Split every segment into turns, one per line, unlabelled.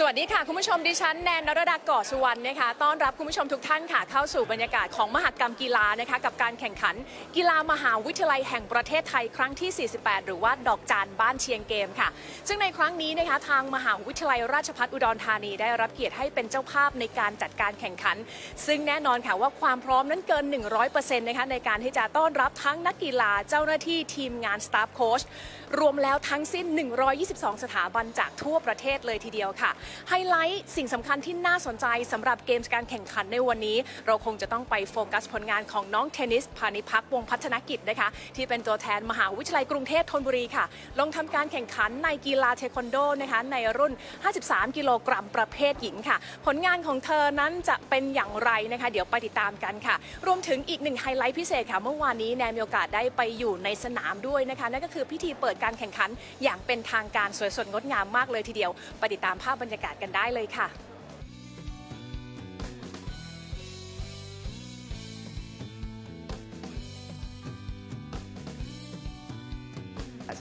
สวัสดีค่ะ คุณผู้ชมดิฉันแนนนรดาก่อสุวรรณนะคะต้อนรับคุณผู้ชมทุกท่านค่ะเข้าสู่บรรยากาศของมหกรรมกีฬานะคะกับการแข่งขัน กีฬามหาวิทยาลัยแห่งประเทศไทยครั้งที่ 48 หรือว่าดอกจานบ้านเชียงเกมค่ะ ซึ่งในครั้งนี้นะคะทางมหาวิทยาลัยราชภัฏอุดรธานีได้รับเกียรติให้เป็นเจ้าภาพในการจัดการแข่งขัน ซึ่งแน่นอนค่ะว่าความพร้อมนั้นเกิน 100%นะคะในการที่จะต้อนรับทั้งนักกีฬาเจ้าหน้าที่ทีมงานสตาฟโค้ชรวมแล้วทั้งสิ้น 122 สถาบันจากทั่วประเทศเลยทีเดียวค่ะไฮไลท์สิ่งสำคัญที่น่าสนใจสำหรับเกมการแข่งขันในวันนี้ เราคงจะต้องไปโฟกัสผลงานของน้องเทนนิสพานิพักวงพัฒนกิจนะคะ ที่เป็นตัวแทนมหาวิทยาลัยกรุงเทพธนบุรีค่ะ ลงทำการแข่งขันในกีฬาเทควันโดนะคะในรุ่น 53 กิโลกรัมประเภทหญิงค่ะ ผลงานของเธอนั้นจะเป็นอย่างไรนะคะ เดี๋ยวไปติดตามกันค่ะ รวมถึงอีกหนึ่งไฮไลท์พิเศษค่ะ เมื่อวานนี้แนนมีโอกาสได้ไปอยู่ในสนามด้วยนะคะ นั่นก็คือพิธีเปิดการแข่งขันอย่างเป็นทางการสวยสดงดงามมากเลยทีเดียวไปติดตามภาพบรรยากาศกันได้เลยค่ะ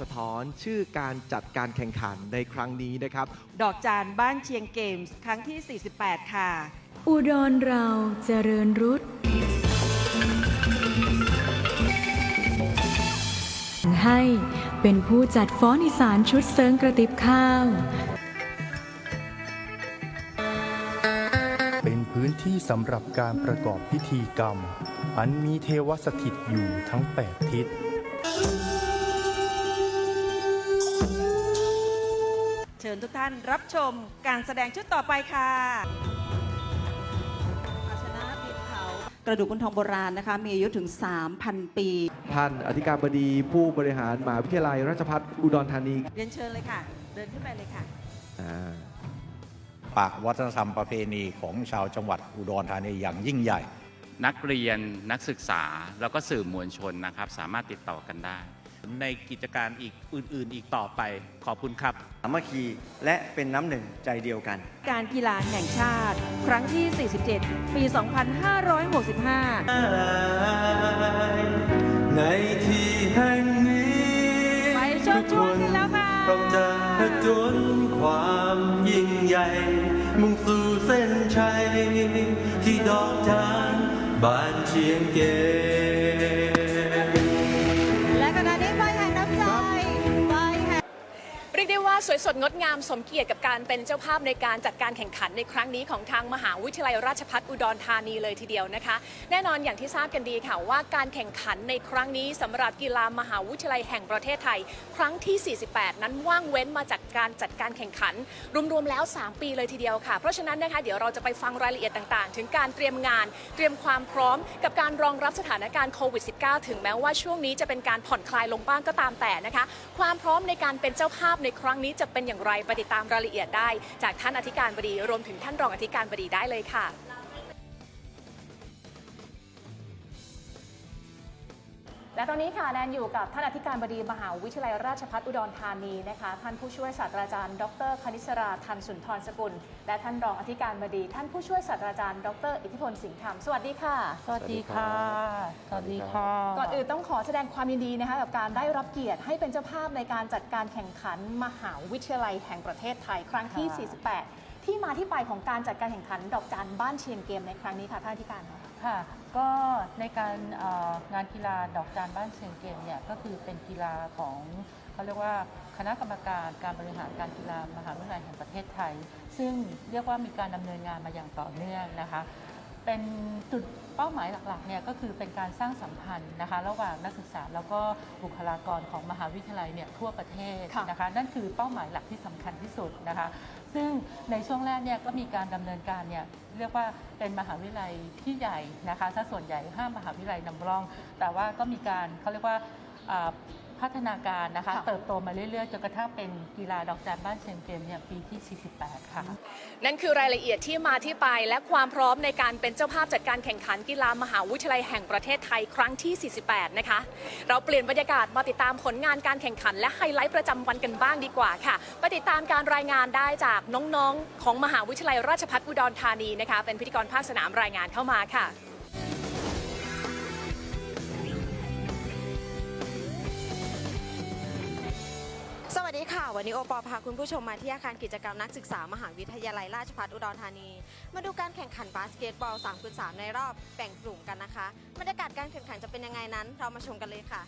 สะท้อนชื่อการจัดการแข่งขันในครั้งนี้นะครับ
ดอกจานบ้านเชียงเกมส์ครั้งที่ 48 ค่ะ
อุดรเราเจริญรุตให้เป็นผู้จัดฟ้อนอีสานชุดเซิงกระติบข้าว
ที่สำหรับการประกอบพิธีกรรม อันมีเทวสถิตอยู่ทั้ง8ทิศ
เชิญทุกท่านรับชมการแสดงชุดต่อไปค่ะภาชนะดินเผากระดูกคนทองโบราณนะคะ มีอายุถึง 3,000 ปี
ท่านอธิการบดีผู้บริหารมหาวิทยาลัยราชภัฏอุดรธานี
เรียนเชิญเลยค่ะ เดินขึ้นไปเลยค่ะ
อ่า
ปากวัฒนธรรมประเพณีของชาวจังหวัดอุดรธานีอย่างยิ่งใหญ่
นักเรียนนักศึกษาแล้วก็สื่อมวลชนนะครับ สามารถติดต่อกันได้
ในกิจการอีกอื่น ๆ อีกต่อไปขอบคุณครับ
สามัคคีและเป็นน้ำหนึ่งใจเดียวกัน
การกีฬาแห่งชาติ ครั้งที่ 47 ปี 2565
ในที่แห่งนี้
ไปชวนชวนกันแล้วค่ะ
ต้องจะ ผจญความยิ่งใหญ่ มุ่งสู่เส้นชัย ที่ดอกจานบานเชียงเก
สวยสดงดงามสมเกียรติกับการเป็นเจ้าภาพในการจัดการแข่งขันในครั้งนี้ของทางมหาวิทยาลัยราชภัฏอุดรธานีเลยทีเดียวนะคะ แน่นอนอย่างที่ทราบกันดีค่ะว่าการแข่งขันในครั้งนี้สำหรับกีฬามหาวิทยาลัยแห่งประเทศไทย ครั้งที่ 48 นั้นว่างเว้นมาจากการจัดการแข่งขัน รวมๆแล้ว 3 ปีเลยทีเดียวค่ะ เพราะฉะนั้นนะคะเดี๋ยวเราจะไปฟังรายละเอียดต่างๆ ถึงการเตรียมงาน เตรียมความพร้อม กับการรองรับสถานการณ์โควิด -19 ถึงแม้ว่าช่วงนี้จะเป็นการผ่อนคลายลงบ้างก็ตามแต่นะคะ ความพร้อมในการเป็นเจ้าภาพในครั้งนี้จะเป็นอย่างไรไปติดตามรายละเอียดได้ จากท่านอธิการบดีรวมถึงท่านรองอธิการบดีได้เลยค่ะ และตอนนี้ค่ะแนนอยู่กับท่านอธิการบดีมหาวิทยาลัยราชภัฏอุดรธานีนะคะท่านผู้ช่วยศาสตราจารย์ ดรคณิสราทันสุนทรสกุล และท่านรองอธิการบดี ท่านผู้ช่วยศาสตราจารย์ ดร อิทธิพลสิงห์คำสวัสดีค่ะ
สวัสดีค่ะ สวัสดีค่ะ
ก่อนอื่นต้องขอแสดงความยินดีนะคะกับการได้รับเกียรติให้เป็นเจ้าภาพในการจัดการแข่งขันมหาวิทยาลัยแห่งประเทศไทยครั้งที่
ค่ะ
48 ที่มาที่ไปของการจัดการแข่งขันดอกจันบ้านเชียงเกมในครั้งนี้ค่ะท่านอธิการค่ะ
ค่ะก็ในการเอ่องานกีฬาดอกจานบ้านเชียงเกมเนี่ยก็คือเป็นกีฬาของเขาเรียกว่าคณะกรรมการการบริหารการกีฬามหาวิทยาลัยแห่งประเทศไทย ซึ่งเรียกว่ามีการดำเนินงานมาอย่างต่อเนื่องนะคะ เป็นจุดเป้าหมายหลักๆเนี่ยก็คือเป็นการสร้างสัมพันธ์นะคะระหว่างนักศึกษาแล้วก็บุคลากรของมหาวิทยาลัยเนี่ยทั่วประเทศ
ค่ะ
นะคะนั่นคือเป้าหมายหลักที่สำคัญที่สุดนะคะซึ่งในช่วงแรกเนี่ยก็มีการดำเนินการเนี่ยเรียกว่าเป็นมหาวิทยาลัยที่ใหญ่นะคะถ้าส่วนใหญ่ห้ามหาวิทยาลัยนำร่อง แต่ว่าก็มีการเขาเรียกว่าอ่า พัฒนาการนะคะ
ค่ะ
เติบโตมาเรื่อยๆจนกระทั่งเป็นกีฬาดอกจานบ้านเชียงเกมเนี่ยปีที่ 48 ค่ะ
นั่นคือรายละเอียดที่มาที่ไป และความพร้อมในการเป็นเจ้าภาพจัดการแข่งขันกีฬามหาวิทยาลัยแห่งประเทศไทยครั้งที่ 48 นะคะ เราเปลี่ยนบรรยากาศมาติดตามผลงานการแข่งขัน และไฮไลท์ประจำวันกันบ้างดีกว่าค่ะไปติดตามการรายงานได้จากน้องๆ ของมหาวิทยาลัยราชภัฏอุดรธานีนะคะ เป็นพิธีกรภาคสนามรายงานเข้ามาค่ะ
ดี
ค่ะ วันนี้โอปอพาคุณผู้ชมมาที่อาคารกิจกรรมนักศึกษามหาวิทยาลัยราชภัฏอุดรธานี มาดูการแข่งขันบาสเกตบอล3คูณ3ในรอบแบ่งกลุ่มกันนะคะบรรยากาศการแข่งขันจะเป็นยังไงนั้น เรามาชมกันเลยค่ะ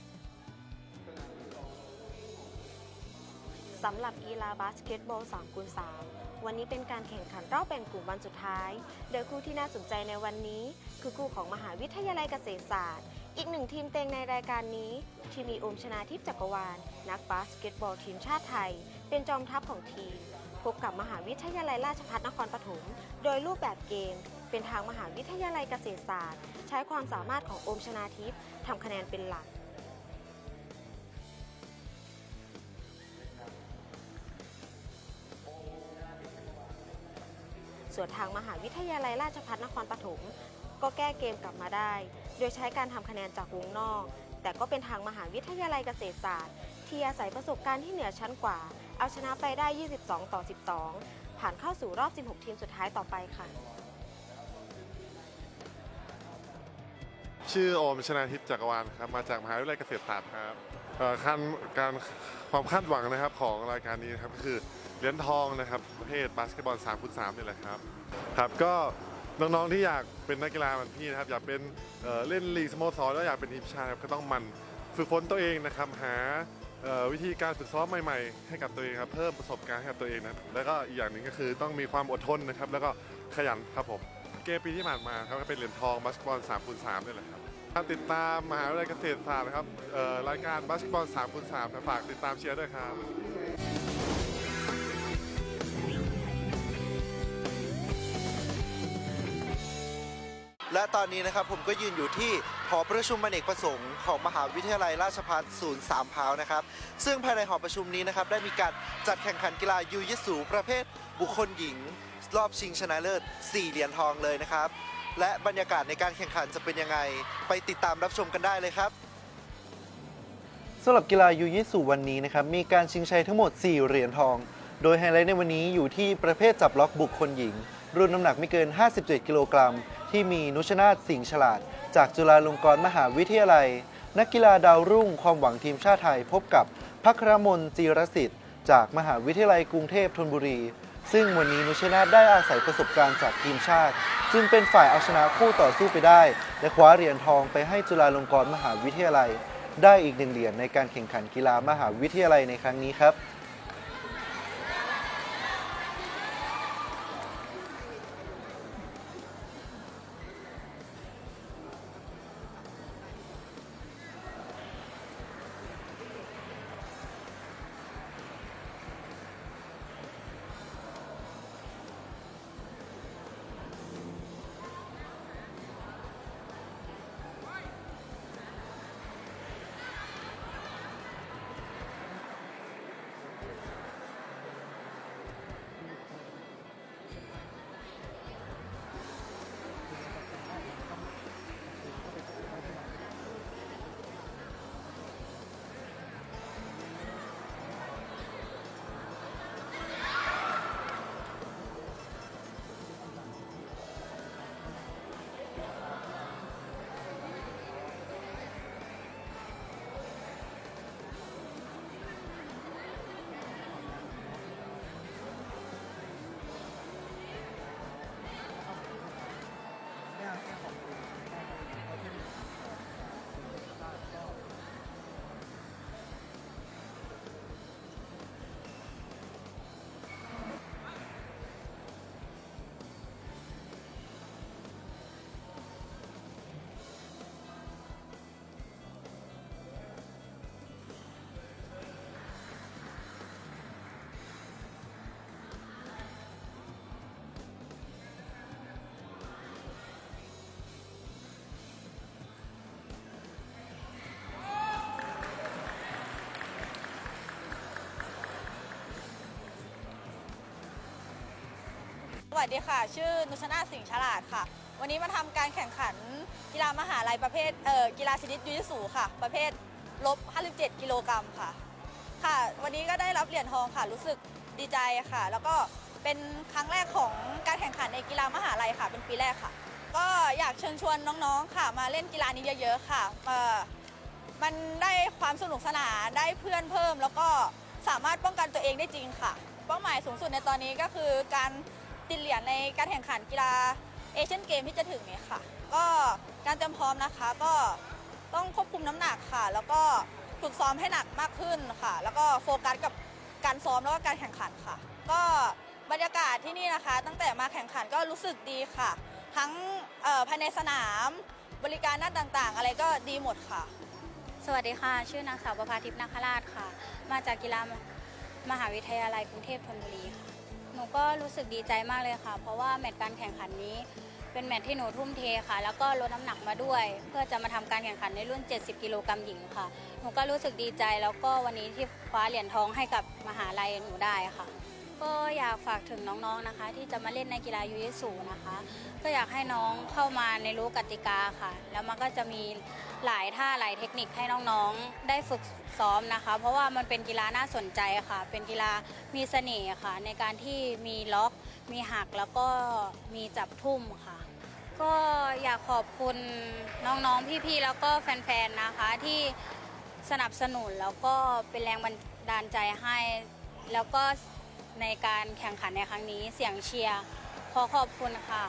สำหรับกีฬาบาสเกตบอล3คูณ3วันนี้เป็นการแข่งขันรอบแบ่งกลุ่มวันสุดท้าย โดยคู่ที่น่าสนใจในวันนี้ คือคู่ของมหาวิทยาลัยเกษตรศาสตร์ อีกหนึ่งทีมเต็งในรายการนี้ ที่มีโอมชนาทิพย์จักรวาล นักบาสเกตบอลทีมชาติไทย เป็นจอมทัพของทีม พบกับมหาวิทยาลัยราชภัฏนครปฐมโดยรูปแบบเกม เป็นทางมหาวิทยาลัยเกษตรศาสตร์ ใช้ความสามารถของโอมชนาทิพย์ทำคะแนนเป็นหลักส่วนทางมหาวิทยาลัยราชภัฏนครปฐม ก็แก้เกมกลับมาได้ โดยใช้การทำคะแนนจากวงนอก แต่ก็เป็นทางมหาวิทยาลัยเกษตรศาสตร์ ที่อาศัยประสบการณ์ที่เหนือชั้นกว่า เอาชนะไปได้ 22 ต่อ 12 ผ่านเข้าสู่รอบ 16 ทีมสุดท้ายต่อไปค่ะ
ชื่อโอมชนาทิพย์จักรวาลครับมาจากมหาวิทยาลัยเกษตรศาสตร์ครับเอ่อขั้นการความคาดหวังนะครับของรายการนี้นะครับก็คือเหรียญทองนะครับประเภทบาสเกตบอล3คูณ3นี่แหละครับครับก็ น้องๆที่อยากเป็นนักกีฬาเหมือนพี่นะครับอยากเป็นเอ่อเล่นลีกสโมสรแล้วอยากเป็นทีมชาติครับก็ต้องหมันฝึกฝนตัวเองนะครับหาเอ่อวิธีการฝึกซ้อมใหม่ๆ ให้กับตัวเองครับเพิ่มประสบการณ์ให้กับตัวเองนะแล้วก็อีกอย่างหนึ่งก็คือต้องมีความอดทนนะครับแล้วก็ขยันครับผมเกมปีที่ผ่านมาครับก็เป็นเหรียญทองบาสเกตบอล3คูณ3นี่แหละครับติดตามมหาวิทยาลัยเกษตรศาสตร์นะครับเอ่อรายการบาสเกตบอล3คูณ3นะฝากติดตามเชียร์ด้วยครับ
และตอนนี้นะครับผมก็ยืนอยู่ที่หอประชุมอเนกประสงค์ของมหาวิทยาลัยราชภัฏศูนย์สามพร้าวนะครับ ซึ่งภายในหอประชุมนี้นะครับได้มีการจัดแข่งขันกีฬายูยิสูประเภท บุคคลหญิง รอบชิงชนะเลิศ 4 เหรียญทองเลยนะครับ และบรรยากาศในการแข่งขันจะเป็นยังไง ไปติดตามรับชมกันได้เลยครับสำหรับกีฬายูยิสูวันนี้นะครับมีการชิงชัยทั้งหมด 4 เหรียญทอง โดยไฮไลท์ในวันนี้อยู่ที่ประเภทจับล็อกบุคคลหญิง รุ่นน้ำหนักไม่เกิน 57 กิโลกรัม ที่มีนุชนาธสิงห์ฉลาด จากจุฬาลงกรณ์มหาวิทยาลัย นักกีฬาดาวรุ่งความหวังทีมชาติไทยพบกับพัครมนจีรสิทธิ์จากมหาวิทยาลัยกรุงเทพธนบุรี ซึ่งวันนี้นุชนาธได้อาศัยประสบการณ์จากทีมชาติ จึงเป็นฝ่ายเอาชนะคู่ต่อสู้ไปได้ และคว้าเหรียญทองไปให้จุฬาลงกรณ์มหาวิทยาลัย ได้อีกหนึ่งเหรียญในการแข่งขันกีฬามหาวิทยาลัยในครั้งนี้ครับ
วัสดีค่ะ ชื่อนุชนาสิงห์ฉลาดค่ะ วันนี้มาทำการแข่งขันกีฬามหาลัยประเภทเอ่อกีฬาชนิดยูยิสูค่ะ ประเภทลบ 57 กิโลกรัมค่ะ ค่ะ วันนี้ก็ได้รับเหรียญทองค่ะ รู้สึกดีใจค่ะ แล้วก็เป็นครั้งแรกของการแข่งขันในกีฬามหาลัยค่ะ เป็นปีแรกค่ะ ก็อยากเชิญชวนน้องๆค่ะ มาเล่นกีฬานี้เยอะๆค่ะเอ่อมันได้ความสนุกสนานได้เพื่อนเพิ่ม แล้วก็สามารถป้องกันตัวเองได้จริงค่ะ เป้าหมายสูงสุดในตอนนี้ก็คือการ ติดเหรียญในการแข่งขันกีฬาเอเชียนเกมที่จะถึงนี้ค่ะ ก็การเตรียมพร้อมนะคะก็ต้องควบคุมน้ำหนักค่ะ แล้วก็ฝึกซ้อมให้หนักมากขึ้นค่ะ แล้วก็โฟกัสกับการซ้อมแล้วก็การแข่งขันค่ะ ก็บรรยากาศที่นี่นะคะ ตั้งแต่มาแข่งขันก็รู้สึกดีค่ะ ทั้งภายในสนามบริการด้านต่างๆ อะไรก็ดีหมดค่ะ
สวัสดีค่ะ ชื่อนางสาวประภาทิพย์นาคราชค่ะ มาจากกีฬามหาวิทยาลัยกรุงเทพธนบุรีค่ะ หนูก็รู้สึกดีใจมากเลยค่ะ เพราะว่าแมตช์การแข่งขันนี้ เป็นแมตช์ที่หนูทุ่มเทค่ะ แล้วก็ลดน้ำหนักมาด้วย เพื่อจะมาทำการแข่งขันในรุ่น 70 กิโลกรัมหญิงค่ะ หนูก็รู้สึกดีใจแล้วก็วันนี้ที่คว้าเหรียญทองให้กับมหาลัยหนูได้ค่ะ ก็อยากฝากถึงน้องๆนะคะ ที่จะมาเล่นในกีฬายูยิสูนะคะ ก็อยากให้น้องเข้ามาในรู้กติกาค่ะ แล้วมันก็จะมีหลายท่าหลายเทคนิคให้น้องๆได้ฝึกซ้อมนะคะ เพราะว่ามันเป็นกีฬาน่าสนใจค่ะ เป็นกีฬามีเสน่ห์ค่ะ ในการที่มีล็อก มีหักแล้วก็มีจับทุ่มค่ะ ก็อยากขอบคุณน้องๆพี่ๆแล้วก็แฟนๆนะคะที่สนับสนุนแล้วก็เป็นแรงบันดาลใจให้แล้วก็ ในการแข่งขันในครั้งนี้เสียงเชียร์ขอขอบคุณค่ะ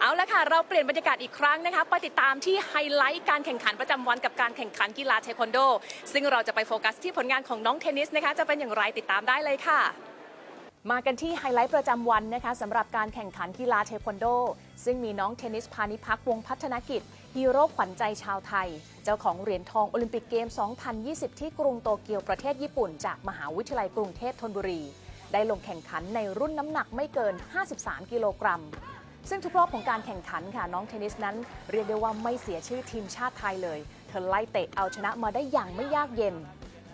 เอาละค่ะ เราเปลี่ยนบรรยากาศอีกครั้งนะคะ ไปติดตามที่ไฮไลท์การแข่งขันประจำวันกับการแข่งขันกีฬาเทควันโด ซึ่งเราจะไปโฟกัสที่ผลงานของน้องเทนนิสนะคะ จะเป็นอย่างไรติดตามได้เลยค่ะ มากันที่ไฮไลท์ประจำวันนะคะสำหรับการแข่งขันกีฬาเทควันโด ซึ่งมีน้องเทนนิสพานิพักวงพัฒนกิจฮีโร่ขวัญใจชาวไทย เจ้าของเหรียญทองโอลิมปิกเกม 2020 ที่กรุงโตเกียวประเทศญี่ปุ่น จากมหาวิทยาลัยกรุงเทพธนบุรี ได้ลงแข่งขันในรุ่นน้ำหนักไม่เกิน 53 กิโลกรัม ซึ่งทุกรอบของการแข่งขันค่ะน้องเทนนิสนั้นเรียกได้ว่าไม่เสียชื่อทีมชาติไทยเลย เธอไล่เตะเอาชนะมาได้อย่างไม่ยากเย็น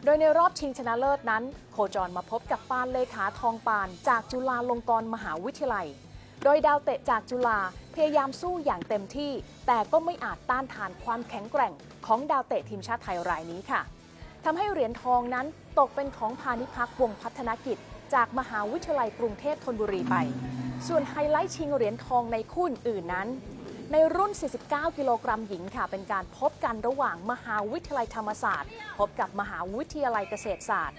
โดยในรอบชิงชนะเลิศนั้น โคจรมาพบกับปานเลขาทองปาน จากจุฬาลงกรณ์มหาวิทยาลัย โดยดาวเตะจากจุฬาพยายามสู้อย่างเต็มที่ แต่ก็ไม่อาจต้านทานความแข็งแกร่ง ของดาวเตะทีมชาติไทยรายนี้ค่ะทำให้เหรียญทองนั้นตกเป็นของพานิพักวงพัฒนกิจ จากมหาวิทยาลัยกรุงเทพธนบุรีไป ส่วนไฮไลท์ชิงเหรียญทองในคู่อื่นนั้น ในรุ่น 49 กิโลกรัมหญิงค่ะ เป็นการพบกันระหว่างมหาวิทยาลัยธรรมศาสตร์ พบกับมหาวิทยาลัยเกษตรศาสตร์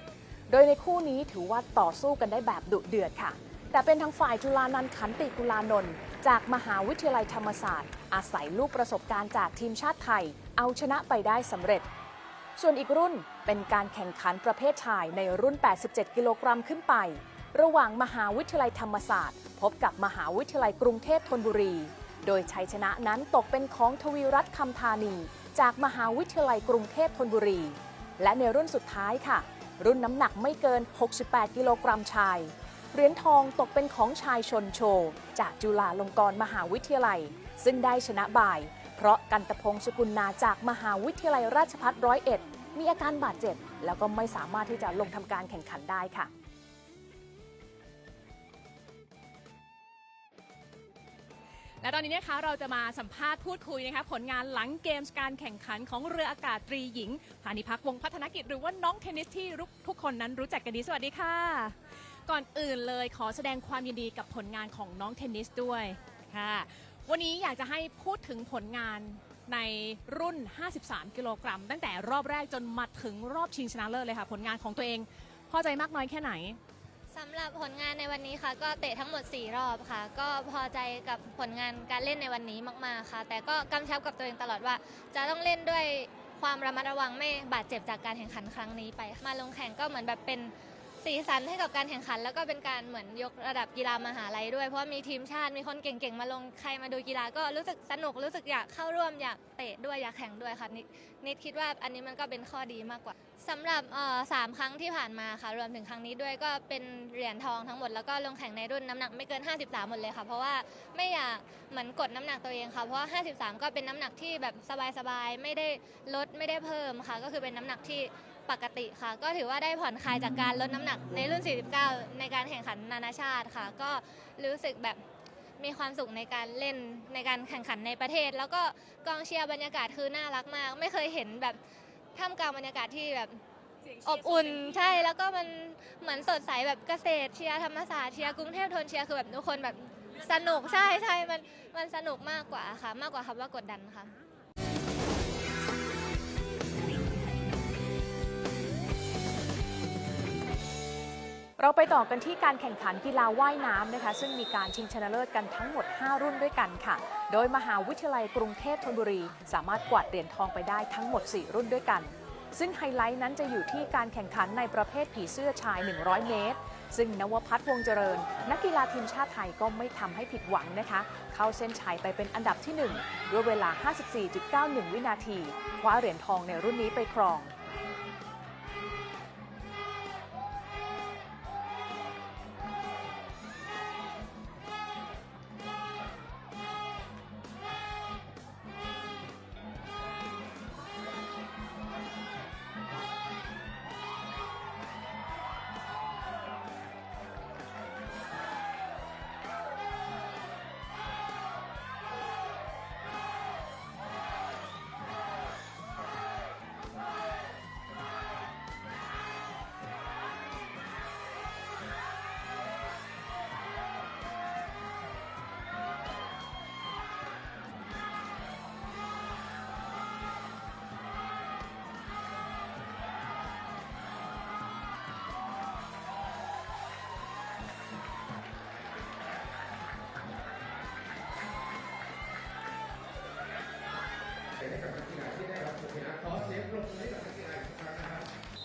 โดยในคู่นี้ถือว่าต่อสู้กันได้แบบดุเดือดค่ะแต่เป็นทางฝ่ายจุฬานันท์ขันติกุลานนท์จากมหาวิทยาลัยธรรมศาสตร์ อาศัยลูกประสบการณ์จากทีมชาติไทย เอาชนะไปได้สำเร็จ ส่วนอีกรุ่นเป็นการแข่งขันประเภทชายในรุ่น 87 กิโลกรัมขึ้นไป ระหว่างมหาวิทยาลัยธรรมศาสตร์ พบกับมหาวิทยาลัยกรุงเทพธนบุรี โดยชัยชนะนั้นตกเป็นของทวีรัตน์คำธานี จากมหาวิทยาลัยกรุงเทพธนบุรี และในรุ่นสุดท้ายค่ะ รุ่นน้ำหนักไม่เกิน 68 กิโลกรัมชาย เหรียญทองตกเป็นของชายชนโช จากจุฬาลงกรณ์มหาวิทยาลัย ซึ่งได้ชนะบ่าย เพราะกันตพงศ์สกุลนาจากมหาวิทยาลัยราชภัฏร้อยเอ็ดมีอาการบาดเจ็บ แล้วก็ไม่สามารถที่จะลงทำการแข่งขันได้ค่ะและตอนนี้นะคะเราจะมาสัมภาษณ์พูดคุยนะคะผลงานหลังเกมส์การแข่งขันของเรืออากาศตรีหญิงพานิพักวงพัฒนกิจหรือว่าน้องเทนนิสที่ทุกคนนั้นรู้จักกันดีสวัสดีค่ะ ก่อนอื่นเลยขอแสดงความยินดีกับผลงานของน้องเทนนิสด้วยค่ะ วันนี้อยากจะให้พูดถึงผลงานในรุ่น 53 กิโลกรัม ตั้งแต่รอบแรกจนมาถึงรอบชิงชนะเลิศเลยค่ะ ผลงานของตัวเอง พอใจมากน้อยแค่ไหน
สำหรับผลงานในวันนี้ค่ะ ก็เตะทั้งหมด 4 รอบค่ะ ก็พอใจกับผลงานการเล่นในวันนี้มาก ๆ ค่ะ แต่ก็กำชับกับตัวเองตลอดว่า จะต้องเล่นด้วยความระมัดระวังไม่บาดเจ็บจากการแข่งขันครั้งนี้ไป มาลงแข่งก็เหมือนแบบเป็น สีสันให้กับการแข่งขัน แล้วก็เป็นการเหมือนยกระดับกีฬามหาลัยด้วย เพราะว่ามีทีมชาติมีคนเก่งๆ มาลงใครมาดูกีฬาก็รู้สึกสนุกรู้สึกอยากเข้าร่วมอยากเตะด้วยอยากแข่งด้วยค่ะนิดนิดคิดว่าอันนี้มันก็เป็นข้อดีมากกว่าสำหรับสามครั้งที่ผ่านมาค่ะรวมถึงครั้งนี้ด้วยก็เป็นเหรียญทองทั้งหมดแล้วก็ลงแข่งในรุ่นน้ำหนักไม่เกิน 53 หมดเลยค่ะ เพราะว่าไม่อยากเหมือนกดน้ำหนักตัวเองค่ะเพราะว่า53 ก็เป็นน้ำหนักที่แบบสบายๆไม่ได้ลดไม่ได้เพิ่มค่ะ ก็คือเป็นน้ำหนักที่ ปกติค่ะ ก็ถือว่าได้ผ่อนคลายจากการลดน้ำหนักในรุ่น 49 ในการแข่งขันนานาชาติค่ะ ก็รู้สึกแบบมีความสุขในการเล่นในการแข่งขันในประเทศ แล้วก็กองเชียร์บรรยากาศคือน่ารักมาก ไม่เคยเห็นแบบท่ามกลางบรรยากาศที่แบบอบอุ่นใช่แล้วก็มันเหมือนสดใสแบบเกษตรเชียร์ธรรมศาสตร์เชียร์กรุงเทพธนเชียร์คือแบบทุกคนแบบสนุกใช่ใช่มันมันสนุกมากกว่าค่ะ มากกว่าคำว่ากดดันค่ะ
เราไปต่อกันที่การแข่งขันกีฬาว่ายน้ำนะคะ ซึ่งมีการชิงชนะเลิศกันทั้งหมด 5 รุ่นด้วยกันค่ะ โดยมหาวิทยาลัยกรุงเทพธนบุรี สามารถกวาดเหรียญทองไปได้ทั้งหมด 4 รุ่นด้วยกัน ซึ่งไฮไลท์นั้นจะอยู่ที่การแข่งขันในประเภทผีเสื้อชาย 100 เมตร ซึ่งนวพัฒน์วงเจริญ นักกีฬาทีมชาติไทยก็ไม่ทำให้ผิดหวังนะคะ เข้าเส้นชัยไปเป็นอันดับที่ 1 ด้วยเวลา 54.91 วินาที คว้าเหรียญทองในรุ่นนี้ไปครอง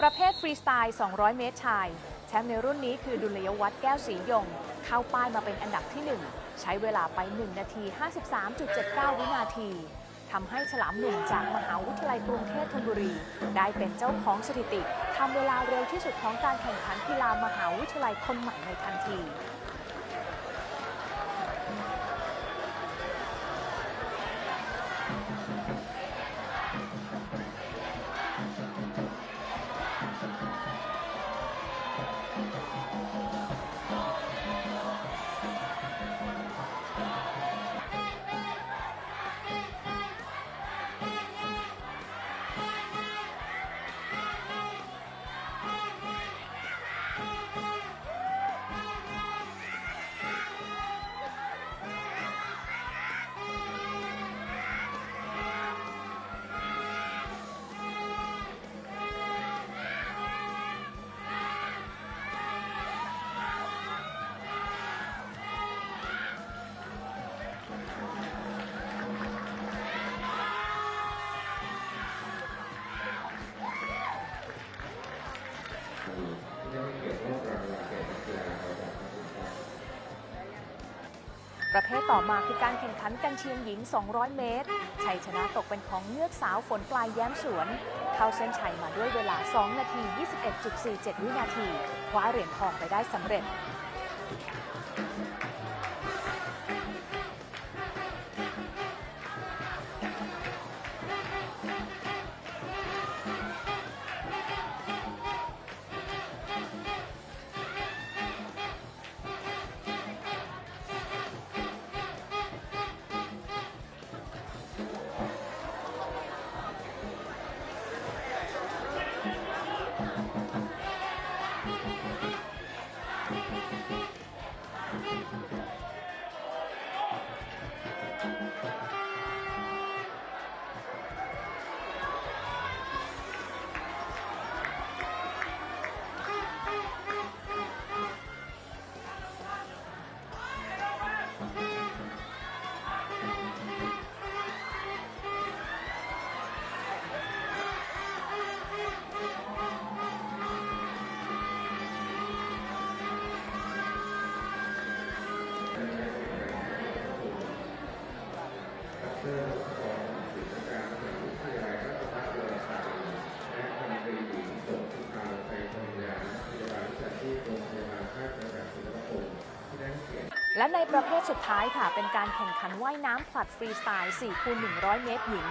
ประเภทฟรีสไตล์ 200 เมตรชาย แชมป์ในรุ่นนี้คือดุลยวัฒน์แก้วศรียง เข้าป้ายมาเป็นอันดับที่ 1 ใช้เวลาไป 1 นาที 53.79 วินาทีทำให้ฉลามหนุ่มจากมหาวิทยาลัยกรุงเทพธนบุรี ได้เป็นเจ้าของสถิติทำเวลาเร็วที่สุดของการแข่งขันกีฬามหาวิทยาลัยคนใหม่ในทันที เภทต่อมาคือการแข่งขันกันเชียงหญิง 200 เมตร ชัยชนะตกเป็นของเงือกสาวฝนปลายแย้มสวน เข้าเส้นชัยมาด้วยเวลา 2 นาที 21.47 วินาที คว้าเหรียญทองไปได้สำเร็จ และในประเภทสุดท้ายค่ะ เป็นการแข่งขันว่ายน้ำผลัดฟรีสไตล์4คูณ100 เมตรหญิง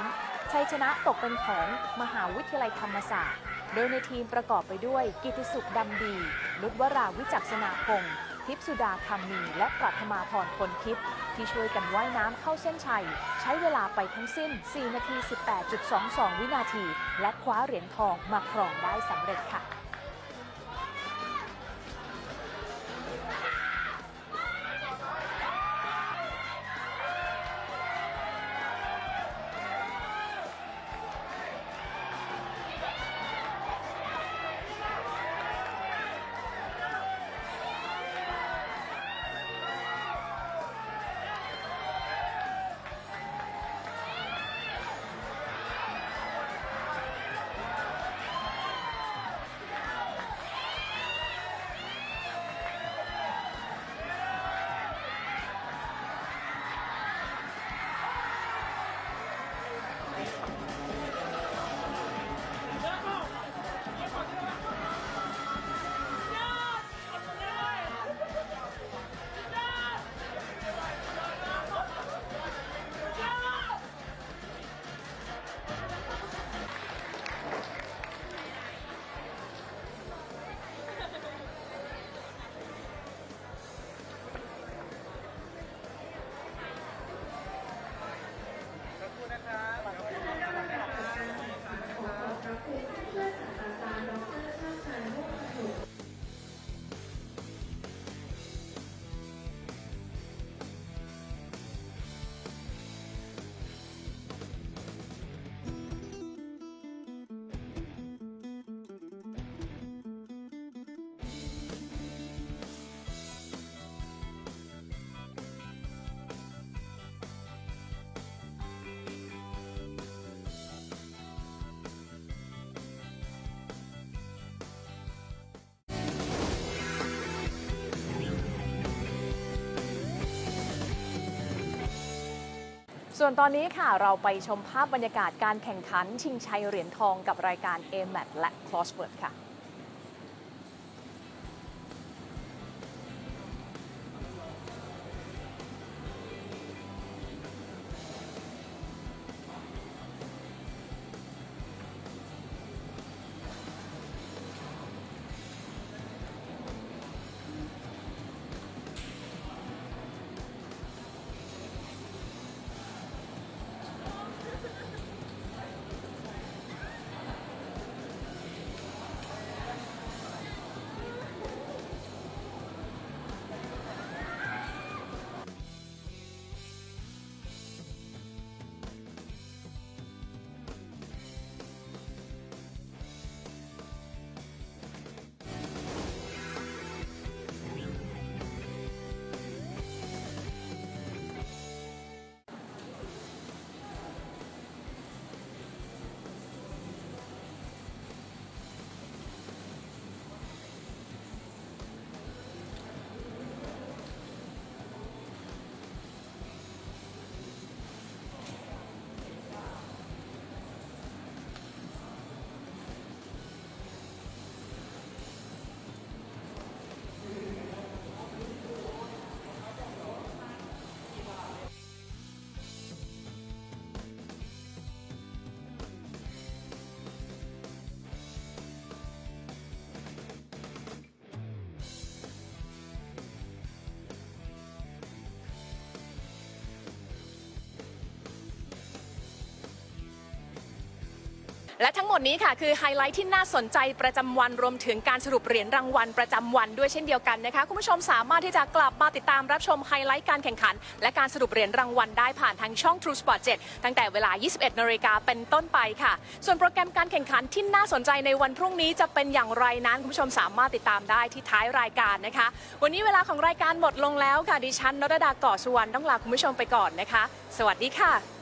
ชัยชนะตกเป็นของมหาวิทยาลัยธรรมศาสตร์ โดยในทีมประกอบไปด้วย กิติสุขดำดี นุชวราวิจักษนาพงศ์
ทิพสุดาคำมี และปรัฐมาพรพลทิพย์ที่ช่วยกันว่ายน้ำเข้าเส้นชัย ใช้เวลาไปทั้งสิ้น 4 นาที 18.22 วินาที และคว้าเหรียญทองมาครองได้สำเร็จค่ะ ส่วนตอนนี้ค่ะเราไปชมภาพบรรยากาศการแข่งขันชิงชัยเหรียญทองกับรายการ a m a t และ Crossword ค่ะ และทั้งหมดนี้ค่ะคือไฮไลท์ที่น่าสนใจประจำวันรวมถึงการสรุปเหรียญรางวัลประจำวันด้วยเช่นเดียวกันนะคะคุณผู้ชมสามารถที่จะกลับมาติดตามรับชมไฮไลท์การแข่งขัน และการสรุปเหรียญรางวัลได้ผ่านทางช่อง True Sport 7 ตั้งแต่เวลา 21นาฬิกาเป็นต้นไปค่ะ ส่วนโปรแกรมการแข่งขันที่น่าสนใจในวันพรุ่งนี้จะเป็นอย่างไรนั้นคุณผู้ชมสามารถติดตามได้ที่ท้ายรายการนะคะ วันนี้เวลาของรายการหมดลงแล้วค่ะดิฉันนรดาก่อสุวรรณต้องลาคุณผู้ชมไปก่อนนะคะ สวัสดีค่ะ